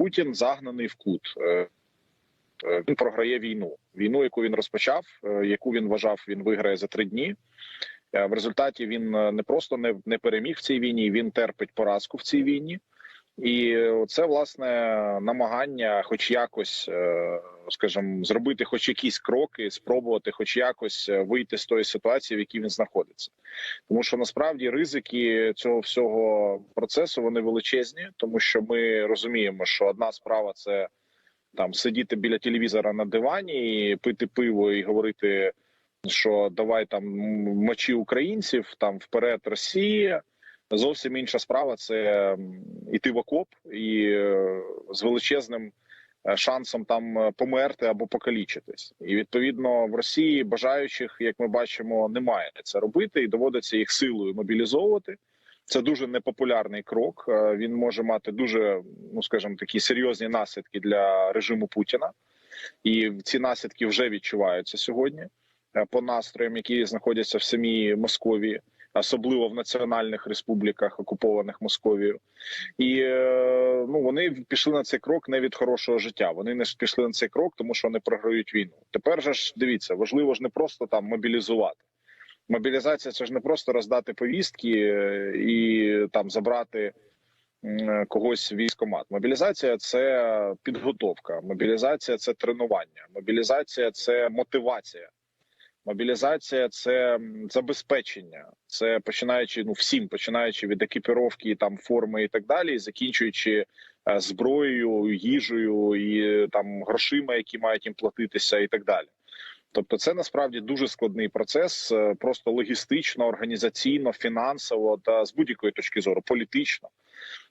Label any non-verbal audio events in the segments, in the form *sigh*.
Путін загнаний в кут. Е, е, Він програє війну. Війну, яку він розпочав, е, яку він вважав, він виграє за три дні. В результаті він не просто не, не переміг в цій війні, він терпить поразку в цій війні. І це власне намагання, хоч якось, е, скажімо, зробити хоч якісь кроки, спробувати, хоч якось е, вийти з тої ситуації, в якій він знаходиться, тому що насправді ризики цього всього процесу вони величезні, тому що ми розуміємо, що одна справа це там сидіти біля телевізора на дивані, і пити пиво і говорити, що давай там мочі українців, там вперед Росія. Зовсім інша справа це м, іти в окоп і е, з величезним е, шансом там е, померти або покалічитись. І відповідно в Росії бажаючих, як ми бачимо, немає це робити, і доводиться їх силою мобілізовувати. Це дуже непопулярний крок. Він може мати дуже, ну скажімо, такі серйозні наслідки для режиму Путіна, і ці наслідки вже відчуваються сьогодні по настроям, які знаходяться в самій Московії особливо в національних республіках, окупованих Московією, і е, ну вони пішли на цей крок не від хорошого життя. Вони не пішли на цей крок, тому що вони програють війну. Тепер же ж дивіться, важливо ж не просто там мобілізувати. Мобілізація це ж не просто роздати повістки е, і там забрати когось військкомат. Мобілізація це підготовка. Мобілізація це тренування. Мобілізація це мотивація. Мобілізація це забезпечення, це починаючи ну всім, починаючи від екіпіровки, там форми і так далі, і закінчуючи е, зброєю, їжею і там грошима, які мають їм платитися, і так далі. Тобто, це насправді дуже складний процес, е, просто логістично, організаційно, фінансово та з будь-якої точки зору, політично.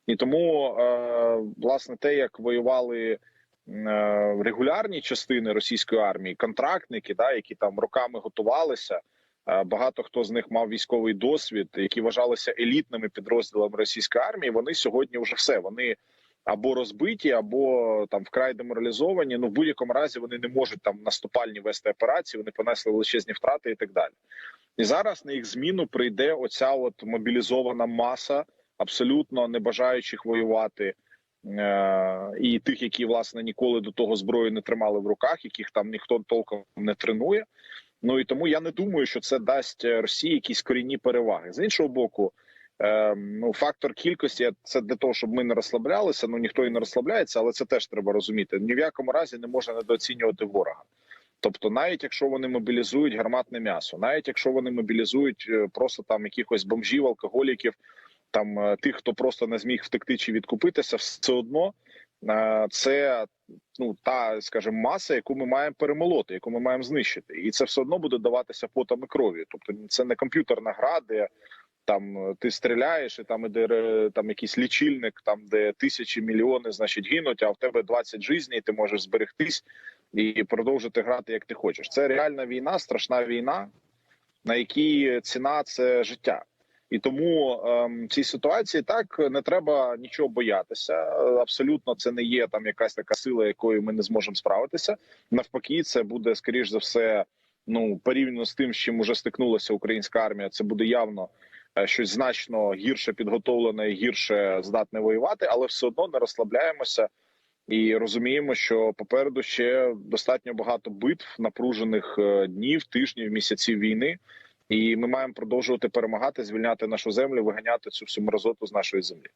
І тому е, власне те, як воювали регулярні частини російської армії, контрактники, да, які там роками готувалися. е, Багато хто з них мав військовий досвід, які вважалися елітними підрозділами російської армії. Вони сьогодні вже все. Вони або розбиті, або там вкрай деморалізовані. Ну в будь-якому разі вони не можуть там наступальні вести операції. Вони понесли величезні втрати і так далі. І зараз на їх зміну прийде оця от мобілізована маса, абсолютно не бажаючих воювати. Е, і тих, які власне ніколи до того зброю не тримали в руках, яких там ніхто толком не тренує. Ну і тому я не думаю, що це дасть Росії якісь корінні переваги. З іншого боку, е, ну фактор кількості це для того, щоб ми не розслаблялися. Ну ніхто і не розслабляється, але це теж треба розуміти. Ні в якому разі не можна недооцінювати ворога. Тобто, навіть якщо вони мобілізують гарматне м'ясо, навіть якщо вони мобілізують е, просто там якихось бомжів, алкоголіків, там е, тих, хто просто не зміг втекти чи відкупитися, все одно е, це ну та скажімо, маса, яку ми маємо перемолоти, яку ми маємо знищити, і це все одно буде даватися потом і кров'ю. Тобто, це не комп'ютерна гра, де там е, ти стріляєш, і там іде там якийсь лічильник, там де тисячі мільйони, значить, гинуть, а в тебе 20 жизней, і ти можеш зберегтись і продовжити грати як ти хочеш. Це реальна війна, страшна війна, на якій ціна це життя. І тому ем, в цій ситуації так не треба нічого боятися. Абсолютно, це не є там якась така сила, якою ми не зможемо справитися. Навпаки, це буде скоріш за все. Ну порівняно з тим, з чим уже стикнулася українська армія, це буде явно е, щось значно гірше підготовлене і гірше здатне воювати, але все одно не розслабляємося і розуміємо, що попереду ще достатньо багато битв, напружених е, днів, тижнів, місяців війни. І ми маємо продовжувати перемагати, звільняти нашу землю, виганяти цю всю мразоту з нашої землі.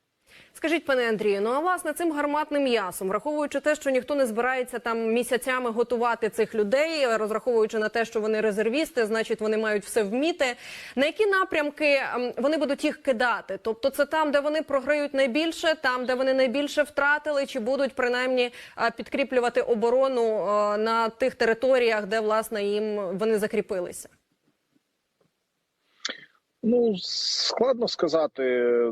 Скажіть, пане Андрію, ну а власне цим гарматним м'ясом, враховуючи те, що ніхто не збирається там місяцями готувати цих людей, розраховуючи на те, що вони резервісти, значить вони мають все вміти. На які напрямки ем, вони будуть їх кидати? Тобто, це там, де вони програють найбільше, там, де вони найбільше втратили, чи будуть принаймні е, підкріплювати оборону е, на тих територіях, де власне їм вони закріпилися? Ну складно сказати.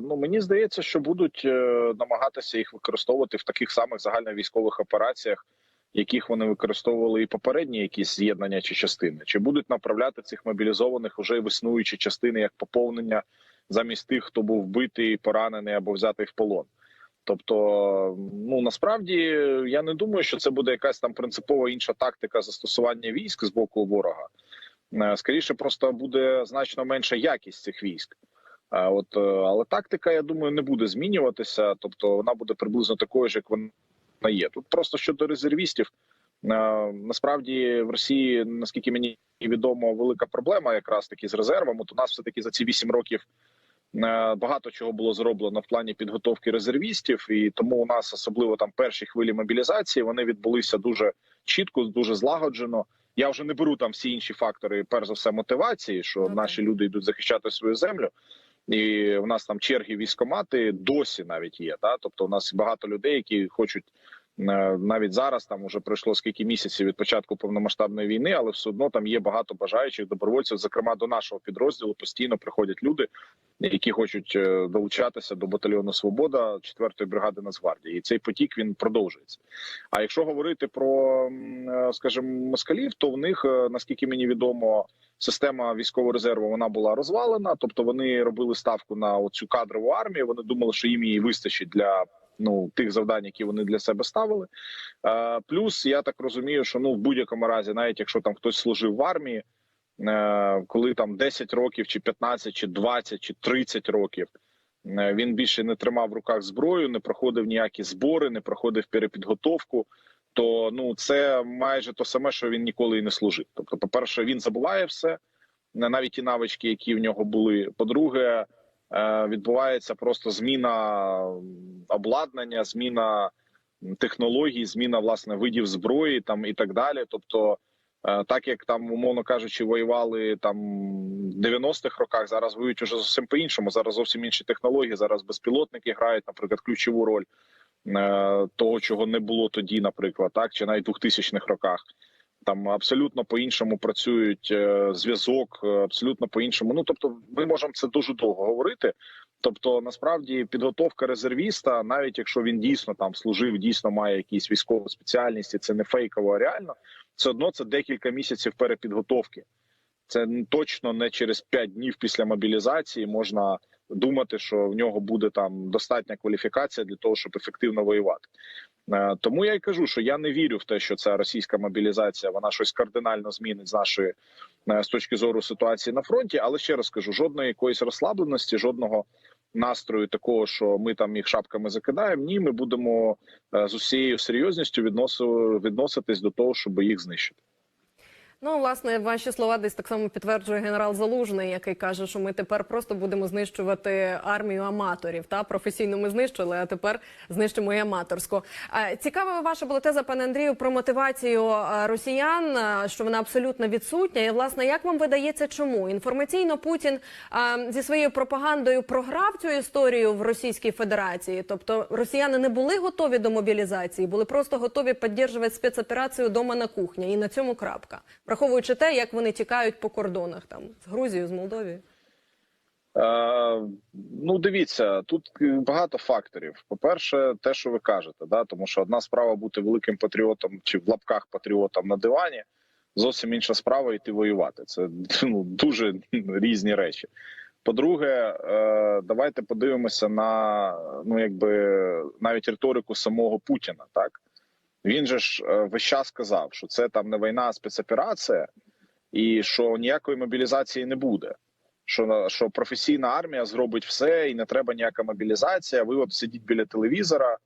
Ну мені здається, що будуть е, намагатися їх використовувати в таких самих загальновійськових операціях, яких вони використовували і попередні якісь з'єднання чи частини, чи будуть направляти цих мобілізованих уже в існуючі частини як поповнення замість тих, хто був вбитий, поранений або взятий в полон. Тобто, ну насправді я не думаю, що це буде якась там принципова інша тактика застосування військ з боку ворога. Е, скоріше просто буде значно менша якість цих військ. От е, але тактика, я думаю, не буде змінюватися. Тобто вона буде приблизно такою ж, як вона є. Тут просто щодо резервістів. е, Насправді в Росії, наскільки мені відомо, велика проблема якраз таки з резервом. От у нас все таки за ці вісім років багато чого було зроблено в плані підготовки резервістів, і тому у нас особливо там перші хвилі мобілізації вони відбулися дуже чітко, дуже злагоджено. Я вже не беру там всі інші фактори, перш за все, мотивації, що так. наші люди йдуть захищати свою землю. І в нас там черги військомати досі навіть є. Та тобто, у нас багато людей, які хочуть е, навіть зараз. Там уже пройшло скільки місяців від початку повномасштабної війни, але все одно там є багато бажаючих добровольців. Зокрема, до нашого підрозділу постійно приходять люди, які хочуть е, долучатися до батальйону Свобода 4-ї бригади Нацгвардії. І цей потік він продовжується. А якщо говорити про, е, скажімо, москалів, то в них, е, наскільки мені відомо, система військового резерву вона була розвалена. Тобто вони робили ставку на цю кадрову армію. Вони думали, що їм її вистачить для ну тих завдань, які вони для себе ставили. Е, плюс я так розумію, що ну в будь-якому разі, навіть якщо там хтось служив в армії, коли там 10 років, чи 15, чи 20, чи 30 років. е, Він більше не тримав в руках зброю, не проходив ніякі збори, не проходив перепідготовку. То ну це майже то саме, що він ніколи і не служив. Тобто, по перше, він забуває все, навіть ті навички, які в нього були. По-друге, е, відбувається просто зміна обладнання, зміна технологій, зміна власне видів зброї там і так далі. Тобто, е, так як там, умовно кажучи, воювали там в 90-х роках, зараз воюють уже зовсім по іншому. Зараз зовсім інші технології. Зараз безпілотники грають, наприклад, ключову роль е, того, чого не було тоді, наприклад, так чи навіть в 2000-х роках. Там абсолютно по-іншому працюють е, зв'язок, е, абсолютно по-іншому. Ну тобто, ми можемо це дуже довго говорити. Тобто, насправді, підготовка резервіста, навіть якщо він дійсно там служив, дійсно має якісь військові спеціальності, це не фейково, а реально, все одно це декілька місяців перепідготовки. Це точно не через 5 днів після мобілізації можна думати, що в нього буде там достатня кваліфікація для того, щоб ефективно воювати. Е, Тому я й кажу, що я не вірю в те, що ця російська мобілізація вона щось кардинально змінить з нашої е, з точки зору ситуації на фронті. Але ще раз кажу, жодної якоїсь розслабленості, жодного настрою такого, що ми там їх шапками закидаємо. Ні, ми будемо е, з усією серйозністю відноситись до того, щоб їх знищити. Ну, власне, ваші слова десь так само підтверджує генерал Залужний, який каже, що ми тепер просто будемо знищувати армію аматорів. Та професійно ми знищили, а тепер знищимо і аматорську. Е, Цікава ваша була теза, пане Андрію, про мотивацію е, росіян, е, що вона абсолютно відсутня. І власне, як вам видається, чому інформаційно Путін зі своєю пропагандою програв цю історію в Російській Федерації? Тобто росіяни не були готові до мобілізації, були просто готові підтримувати спецоперацію дома на кухні, і на цьому крапка враховуючи те, як вони тікають по кордонах там з Грузією, з Молдовією. Е, ну, дивіться, тут багато факторів. По-перше, те, що ви кажете, да, тому що одна справа бути великим патріотом чи в лапках патріотом на дивані, зовсім інша справа йти воювати. Це ну, дуже різні речі. По-друге, е, давайте подивимося на ну, якби навіть риторику самого Путіна. Так він же ж е, весь час сказав, що це там не війна, а спецоперація, і що ніякої мобілізації не буде що що професійна армія зробить все, і не треба ніяка мобілізація. Ви от сидіть біля телевізора.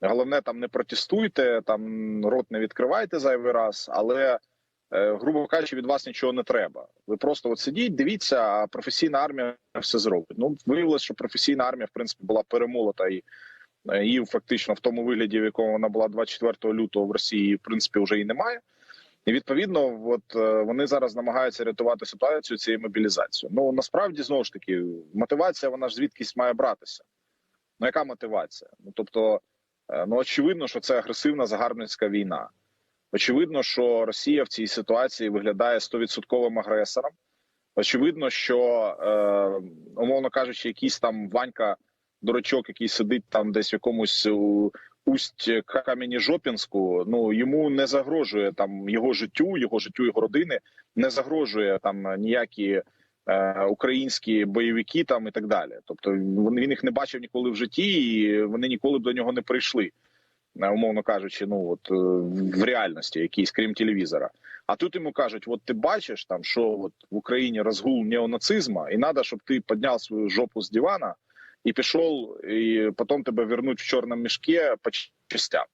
Головне, там не протестуйте, там рот не відкривайте зайвий раз, але е, грубо кажучи, від вас нічого не треба. Ви просто от сидіть, дивіться, а професійна армія все зробить. Ну виявилось, що професійна армія в принципі була перемолота і її фактично в тому вигляді, в якому вона була 24 лютого в Росії, в принципі, вже і немає. І відповідно, от е, вони зараз намагаються рятувати ситуацію цією мобілізацією. Ну насправді знову ж таки мотивація вона ж звідкись має братися. Ну яка мотивація? Ну тобто, е, ну очевидно, що це агресивна загарбницька війна. Очевидно, що Росія в цій ситуації виглядає стовідсотковим агресором. Очевидно, що е, умовно кажучи, якийсь там Ванька дурачок, який сидить там десь в якомусь у, усть камені Жопінську, ну йому не загрожує там його життю, його життю його родини, не загрожує там ніякі е, українські бойовики там і так далі. Тобто він, їх не бачив ніколи в житті, і вони ніколи б до нього не прийшли. е, Умовно кажучи, ну от е, в реальності, якійсь крім телевізора. А тут йому кажуть: от ти бачиш там, що от в Україні розгул неонацизму, і треба, щоб ти підняв свою жопу з дивана і пішов, і потім тебе вернуть в чорному мішки по частям.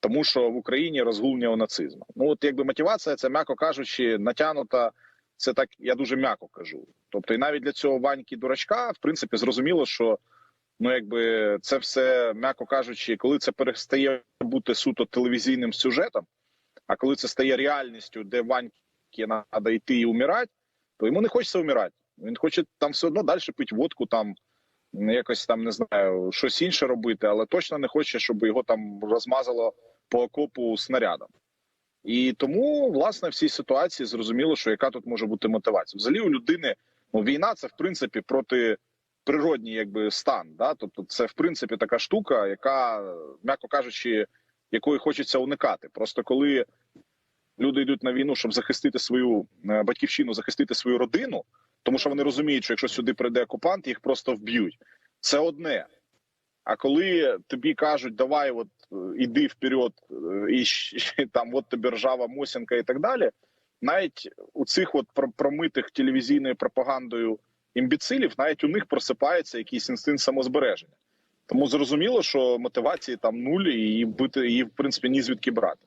тому що в Україні розгул неонацизму. Ну от якби мотивація, це м'яко кажучи, натягнута. Це так, я дуже м'яко кажу. Тобто, і навіть для цього ваньки дурачка, в принципі, зрозуміло, що ну якби це все, м'яко кажучи, коли це перестає бути суто телевізійним сюжетом, а коли це стає реальністю, де ваньки треба йти і умирати, то йому не хочеться вмирати. Він хоче там все одно далі пити водку, там якось там не знаю, щось інше робити, але точно не хоче, щоб його там розмазало по окопу снарядом. І тому, власне, в цій ситуації зрозуміло, що яка тут може бути мотивація. Взагалі у людини ну, війна це в принципі проти природній якби стан. Да? Тобто, це в принципі така штука, яка, м'яко кажучи, якої хочеться уникати. Просто коли люди йдуть на війну, щоб захистити свою е, батьківщину, захистити свою родину, тому що вони розуміють, що якщо сюди прийде окупант, їх просто вб'ють. Це одне. А коли тобі кажуть, давай, от е, іди вперед, е, і *laughs* там от тобі ржава Мосінка і так далі, навіть у цих от промитих телевізійною пропагандою імбіцилів, навіть у них просипається якийсь інстинкт самозбереження. Тому зрозуміло, що мотивації там нуль, і бити її в принципі ні звідки брати.